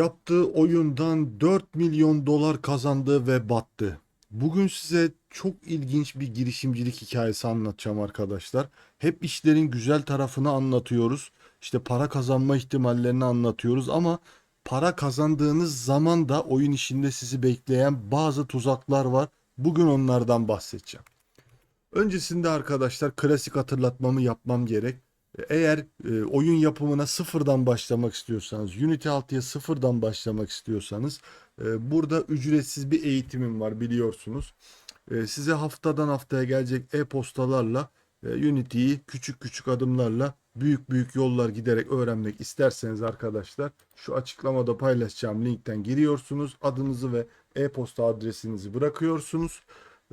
Yaptığı oyundan 4 milyon dolar kazandı ve battı. Bugün size çok ilginç bir girişimcilik hikayesi anlatacağım arkadaşlar. Hep işlerin güzel tarafını anlatıyoruz. İşte para kazanma ihtimallerini anlatıyoruz ama para kazandığınız zaman da oyun işinde sizi bekleyen bazı tuzaklar var. Bugün onlardan bahsedeceğim. Öncesinde arkadaşlar klasik hatırlatmamı yapmam gerek. Eğer e, oyun yapımına sıfırdan başlamak istiyorsanız, Unity 6'ya sıfırdan başlamak istiyorsanız e, burada ücretsiz bir eğitimim var biliyorsunuz. E, size haftadan haftaya gelecek e-postalarla e, Unity'yi küçük küçük adımlarla büyük büyük yollar giderek öğrenmek isterseniz arkadaşlar şu açıklamada paylaşacağım linkten giriyorsunuz. Adınızı ve e-posta adresinizi bırakıyorsunuz.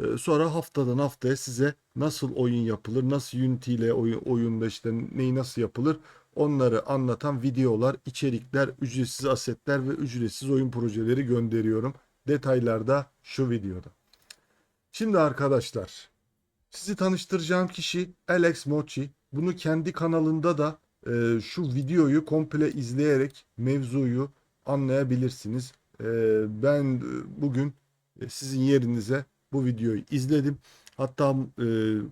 Ee, Sonra haftadan haftaya size nasıl oyun yapılır, nasıl Unity ile oyun, oyunda işte neyi nasıl yapılır onları anlatan videolar, içerikler, ücretsiz asetler ve ücretsiz oyun projeleri gönderiyorum. Detaylar da şu videoda. Şimdi arkadaşlar sizi tanıştıracağım kişi Alex Mochi. Bunu kendi kanalında da e, şu videoyu komple izleyerek mevzuyu anlayabilirsiniz. E, ben bugün e, sizin yerinize bu videoyu izledim. Hatta e,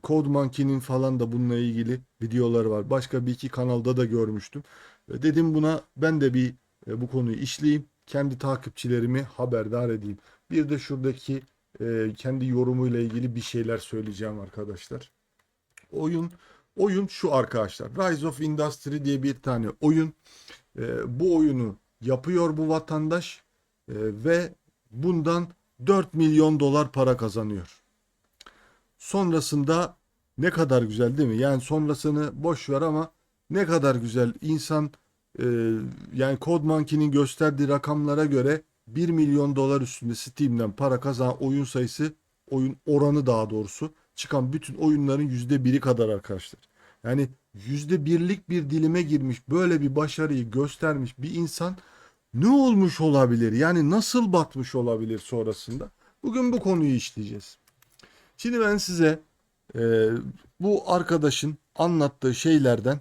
Code Monkey'nin falan da bununla ilgili videoları var. Başka bir iki kanalda da görmüştüm. E, dedim buna ben de bir e, bu konuyu işleyeyim. Kendi takipçilerimi haberdar edeyim. Bir de şuradaki e, kendi yorumuyla ilgili bir şeyler söyleyeceğim arkadaşlar. Oyun oyun şu arkadaşlar. Rise of Industry diye bir tane oyun. E, bu oyunu yapıyor bu vatandaş e, ve bundan 4 milyon dolar para kazanıyor. Sonrasında ne kadar güzel değil mi? Yani sonrasını boş ver ama ne kadar güzel. İnsan e, yani Code gösterdiği rakamlara göre 1 milyon dolar üstünde Steam'den para kazanan oyun sayısı, oyun oranı daha doğrusu çıkan bütün oyunların %1'i kadar arkadaşlar. Yani %1'lik bir dilime girmiş böyle bir başarıyı göstermiş bir insan ne olmuş olabilir? Yani nasıl batmış olabilir sonrasında? Bugün bu konuyu işleyeceğiz. Şimdi ben size e, bu arkadaşın anlattığı şeylerden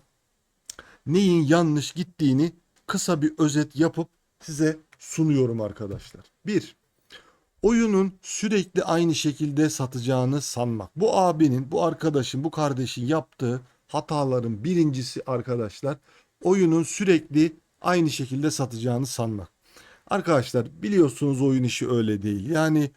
neyin yanlış gittiğini kısa bir özet yapıp size sunuyorum arkadaşlar. 1. Oyunun sürekli aynı şekilde satacağını sanmak. Bu abinin, bu arkadaşın, bu kardeşin yaptığı hataların birincisi arkadaşlar oyunun sürekli aynı şekilde satacağını sanmak. Arkadaşlar biliyorsunuz oyun işi öyle değil. Yani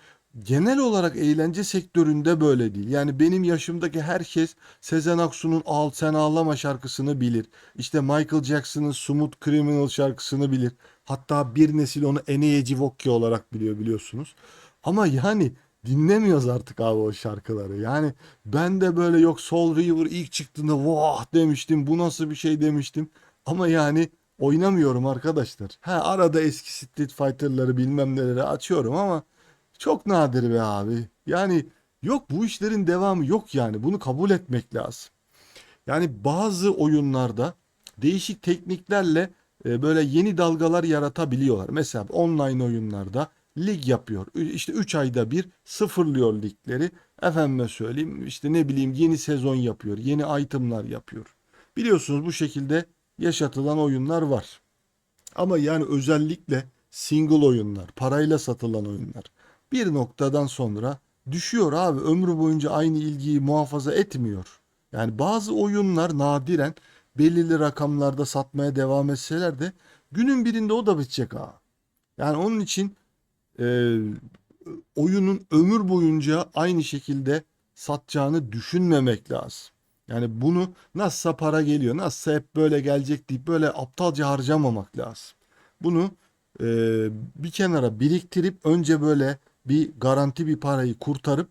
genel olarak eğlence sektöründe böyle değil. Yani benim yaşımdaki herkes Sezen Aksu'nun Al Sen Ağlama şarkısını bilir. İşte Michael Jackson'ın Smooth Criminal şarkısını bilir. Hatta bir nesil onu Eneye Civokki olarak biliyor biliyorsunuz. Ama yani dinlemiyoruz artık abi o şarkıları. Yani ben de böyle yok Soul River ilk çıktığında vah demiştim. Bu nasıl bir şey demiştim. Ama yani oynamıyorum arkadaşlar. Ha arada eski Street Fighter'ları bilmem neleri açıyorum ama çok nadir be abi. Yani yok bu işlerin devamı yok yani. Bunu kabul etmek lazım. Yani bazı oyunlarda değişik tekniklerle e, böyle yeni dalgalar yaratabiliyorlar. Mesela online oyunlarda lig yapıyor. İşte 3 ayda bir sıfırlıyor ligleri. Efendime söyleyeyim işte ne bileyim yeni sezon yapıyor. Yeni itemlar yapıyor. Biliyorsunuz bu şekilde yaşatılan oyunlar var. Ama yani özellikle single oyunlar, parayla satılan oyunlar bir noktadan sonra düşüyor abi. Ömrü boyunca aynı ilgiyi muhafaza etmiyor. Yani bazı oyunlar nadiren belirli rakamlarda satmaya devam etseler de günün birinde o da bitecek ha. Yani onun için e, oyunun ömür boyunca aynı şekilde satacağını düşünmemek lazım. Yani bunu nasılsa para geliyor, nasılsa hep böyle gelecek deyip böyle aptalca harcamamak lazım. Bunu e, bir kenara biriktirip önce böyle bir garanti bir parayı kurtarıp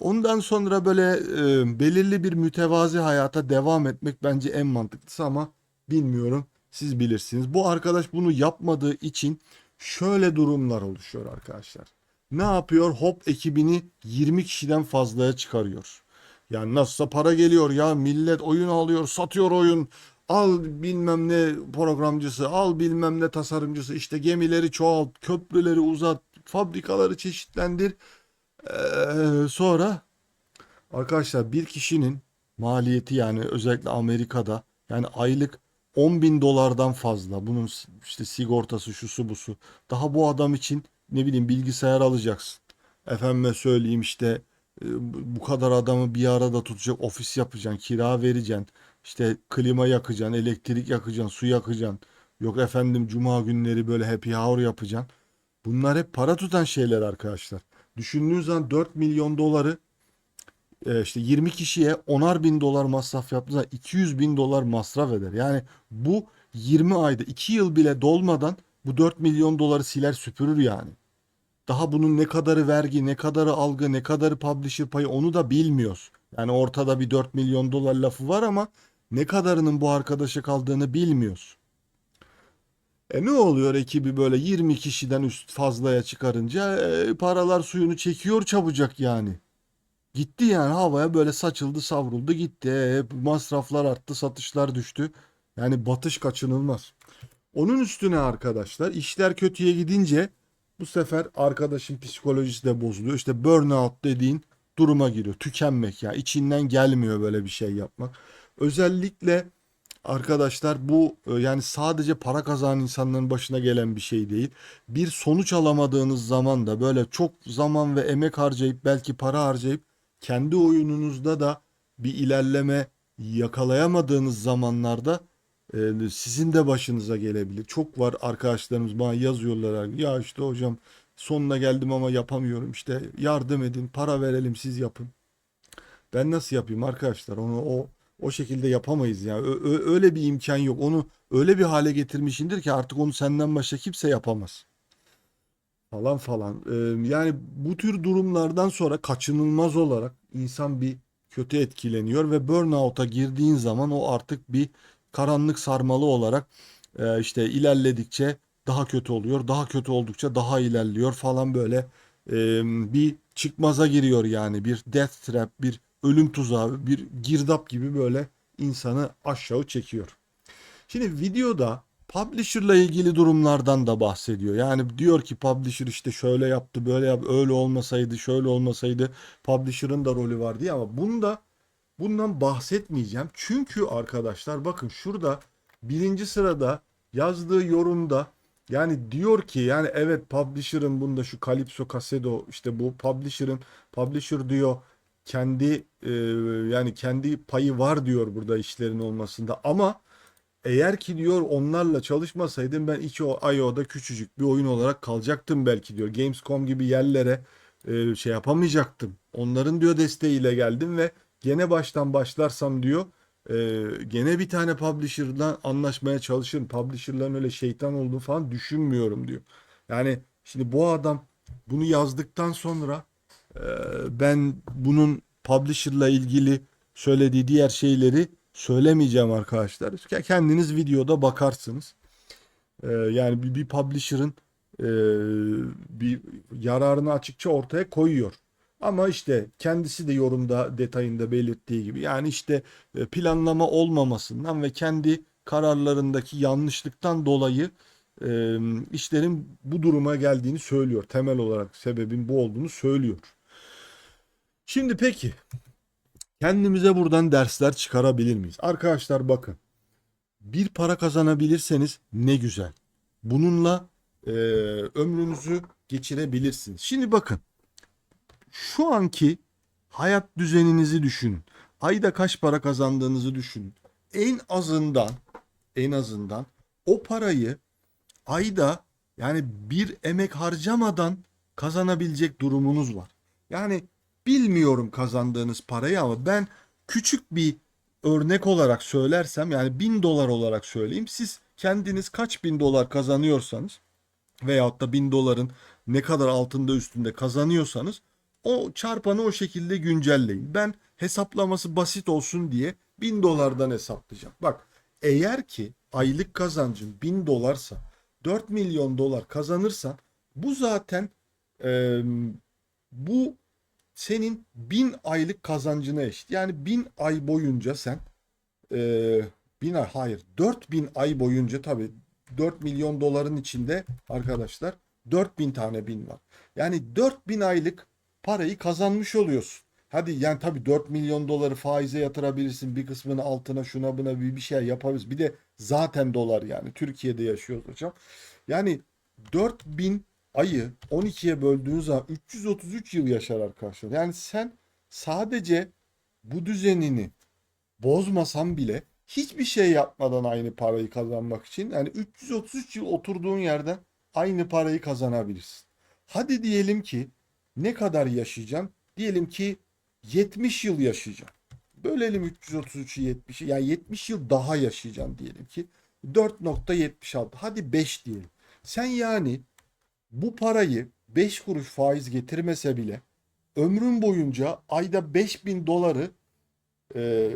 ondan sonra böyle e, belirli bir mütevazi hayata devam etmek bence en mantıklısı ama bilmiyorum siz bilirsiniz. Bu arkadaş bunu yapmadığı için şöyle durumlar oluşuyor arkadaşlar. Ne yapıyor? Hop ekibini 20 kişiden fazlaya çıkarıyor. Yani nasılsa para geliyor ya millet oyun alıyor satıyor oyun. Al bilmem ne programcısı al bilmem ne tasarımcısı işte gemileri çoğalt köprüleri uzat fabrikaları çeşitlendir. Ee, sonra arkadaşlar bir kişinin maliyeti yani özellikle Amerika'da yani aylık 10 bin dolardan fazla. Bunun işte sigortası şusu busu. Daha bu adam için ne bileyim bilgisayar alacaksın. Efendime söyleyeyim işte bu bu kadar adamı bir arada tutacak ofis yapacaksın, kira vereceksin. İşte klima yakacaksın, elektrik yakacaksın, su yakacaksın. Yok efendim cuma günleri böyle happy hour yapacaksın. Bunlar hep para tutan şeyler arkadaşlar. Düşündüğün zaman 4 milyon doları e, işte 20 kişiye 10'ar bin dolar masraf yaptığında 200 bin dolar masraf eder. Yani bu 20 ayda 2 yıl bile dolmadan bu 4 milyon doları siler süpürür yani. Daha bunun ne kadarı vergi, ne kadarı algı, ne kadarı publisher payı onu da bilmiyoruz. Yani ortada bir 4 milyon dolar lafı var ama ne kadarının bu arkadaşa kaldığını bilmiyoruz. E ne oluyor ekibi böyle 20 kişiden üst fazlaya çıkarınca e, paralar suyunu çekiyor çabucak yani. Gitti yani havaya böyle saçıldı savruldu gitti. E, masraflar arttı satışlar düştü. Yani batış kaçınılmaz. Onun üstüne arkadaşlar işler kötüye gidince bu sefer arkadaşın psikolojisi de bozuluyor. İşte burnout dediğin duruma giriyor. Tükenmek ya içinden gelmiyor böyle bir şey yapmak. Özellikle arkadaşlar bu e, yani sadece para kazanan insanların başına gelen bir şey değil. Bir sonuç alamadığınız zaman da böyle çok zaman ve emek harcayıp belki para harcayıp kendi oyununuzda da bir ilerleme yakalayamadığınız zamanlarda sizin de başınıza gelebilir. Çok var arkadaşlarımız bana yazıyorlar. Ya işte hocam sonuna geldim ama yapamıyorum. İşte yardım edin, para verelim siz yapın. Ben nasıl yapayım arkadaşlar? Onu o o şekilde yapamayız ya. Ö- öyle bir imkan yok. Onu öyle bir hale getirmişindir ki artık onu senden başka kimse yapamaz. Falan falan. Ee, yani bu tür durumlardan sonra kaçınılmaz olarak insan bir kötü etkileniyor ve burnout'a girdiğin zaman o artık bir karanlık sarmalı olarak e, işte ilerledikçe daha kötü oluyor. Daha kötü oldukça daha ilerliyor falan böyle e, bir çıkmaza giriyor yani bir death trap, bir ölüm tuzağı, bir girdap gibi böyle insanı aşağı çekiyor. Şimdi videoda publisher'la ilgili durumlardan da bahsediyor. Yani diyor ki publisher işte şöyle yaptı, böyle yaptı, öyle olmasaydı, şöyle olmasaydı publisher'ın da rolü var diye ama bunda bundan bahsetmeyeceğim. Çünkü arkadaşlar bakın şurada birinci sırada yazdığı yorumda yani diyor ki yani evet publisher'ın bunda şu Calypso Casedo işte bu publisher'ın publisher diyor kendi e, yani kendi payı var diyor burada işlerin olmasında ama eğer ki diyor onlarla çalışmasaydım ben itch.io'da küçücük bir oyun olarak kalacaktım belki diyor. Gamescom gibi yerlere e, şey yapamayacaktım. Onların diyor desteğiyle geldim ve gene baştan başlarsam diyor e, gene bir tane publisher'la anlaşmaya çalışırım. Publisher'ların öyle şeytan olduğunu falan düşünmüyorum diyor. Yani şimdi bu adam bunu yazdıktan sonra e, ben bunun publisher'la ilgili söylediği diğer şeyleri söylemeyeceğim arkadaşlar. Kendiniz videoda bakarsınız. Ee, yani bir, bir publisher'ın e, bir yararını açıkça ortaya koyuyor. Ama işte kendisi de yorumda detayında belirttiği gibi yani işte e, planlama olmamasından ve kendi kararlarındaki yanlışlıktan dolayı e, işlerin bu duruma geldiğini söylüyor. Temel olarak sebebin bu olduğunu söylüyor. Şimdi peki Kendimize buradan dersler çıkarabilir miyiz? Arkadaşlar bakın. Bir para kazanabilirseniz ne güzel. Bununla e, ömrünüzü geçirebilirsiniz. Şimdi bakın. Şu anki hayat düzeninizi düşünün. Ayda kaç para kazandığınızı düşünün. En azından en azından o parayı ayda yani bir emek harcamadan kazanabilecek durumunuz var. Yani bilmiyorum kazandığınız parayı ama ben küçük bir örnek olarak söylersem yani bin dolar olarak söyleyeyim. Siz kendiniz kaç bin dolar kazanıyorsanız veyahut da bin doların ne kadar altında üstünde kazanıyorsanız o çarpanı o şekilde güncelleyin. Ben hesaplaması basit olsun diye bin dolardan hesaplayacağım. Bak eğer ki aylık kazancın bin dolarsa 4 milyon dolar kazanırsan bu zaten e, bu senin bin aylık kazancına eşit. Yani bin ay boyunca sen e, bin ay hayır 4000 ay boyunca tabii 4 milyon doların içinde arkadaşlar 4000 tane bin var. Yani 4000 aylık parayı kazanmış oluyorsun. Hadi yani tabii 4 milyon doları faize yatırabilirsin. Bir kısmını altına şuna buna bir, bir şey yapabiliriz. Bir de zaten dolar yani. Türkiye'de yaşıyoruz hocam. Yani 4000 ayı 12'ye böldüğün zaman 333 yıl yaşar arkadaşlar. Yani sen sadece bu düzenini bozmasan bile hiçbir şey yapmadan aynı parayı kazanmak için yani 333 yıl oturduğun yerden aynı parayı kazanabilirsin. Hadi diyelim ki ne kadar yaşayacaksın? Diyelim ki 70 yıl yaşayacaksın. Bölelim 333'ü 70'i. Yani 70 yıl daha yaşayacaksın diyelim ki. 4.76. Hadi 5 diyelim. Sen yani bu parayı 5 kuruş faiz getirmese bile ömrün boyunca ayda 5000 doları e,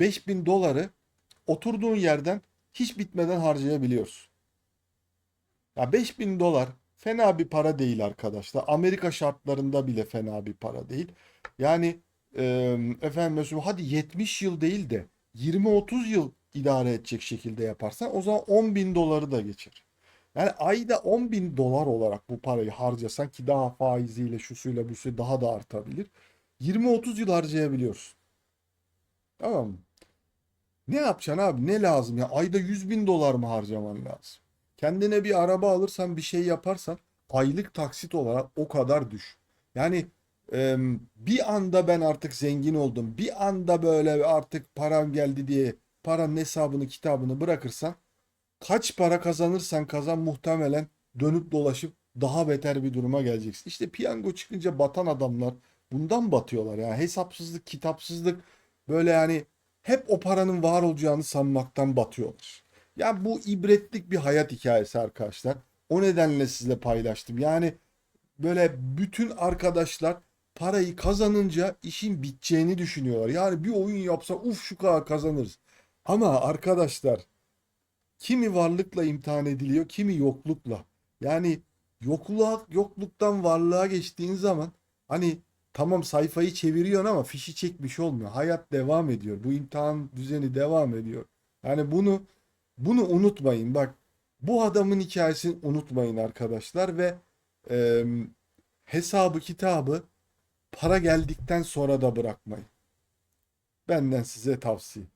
5000 doları oturduğun yerden hiç bitmeden harcayabiliyorsun. Ya 5000 dolar fena bir para değil arkadaşlar. Amerika şartlarında bile fena bir para değil. Yani e, efendim mesela hadi 70 yıl değil de 20-30 yıl idare edecek şekilde yaparsan o zaman 10 bin doları da geçer. Yani ayda 10 bin dolar olarak bu parayı harcasan ki daha faiziyle şusuyla busuyla daha da artabilir. 20-30 yıl harcayabiliyorsun. Tamam mı? Ne yapacaksın abi? Ne lazım ya? Ayda 100 bin dolar mı harcaman lazım? Kendine bir araba alırsan bir şey yaparsan aylık taksit olarak o kadar düş. Yani e, bir anda ben artık zengin oldum. Bir anda böyle artık param geldi diye paranın hesabını kitabını bırakırsan kaç para kazanırsan kazan muhtemelen dönüp dolaşıp daha beter bir duruma geleceksin. İşte piyango çıkınca batan adamlar bundan batıyorlar ya. Hesapsızlık, kitapsızlık böyle yani hep o paranın var olacağını sanmaktan batıyorlar. Ya bu ibretlik bir hayat hikayesi arkadaşlar. O nedenle sizle paylaştım. Yani böyle bütün arkadaşlar parayı kazanınca işin biteceğini düşünüyorlar. Yani bir oyun yapsa uf şu kadar kazanırız. Ama arkadaşlar kimi varlıkla imtihan ediliyor, kimi yoklukla. Yani yokluğa, yokluktan varlığa geçtiğin zaman hani tamam sayfayı çeviriyorsun ama fişi çekmiş olmuyor. Hayat devam ediyor. Bu imtihan düzeni devam ediyor. Yani bunu bunu unutmayın. Bak bu adamın hikayesini unutmayın arkadaşlar ve e, hesabı kitabı para geldikten sonra da bırakmayın. Benden size tavsiye.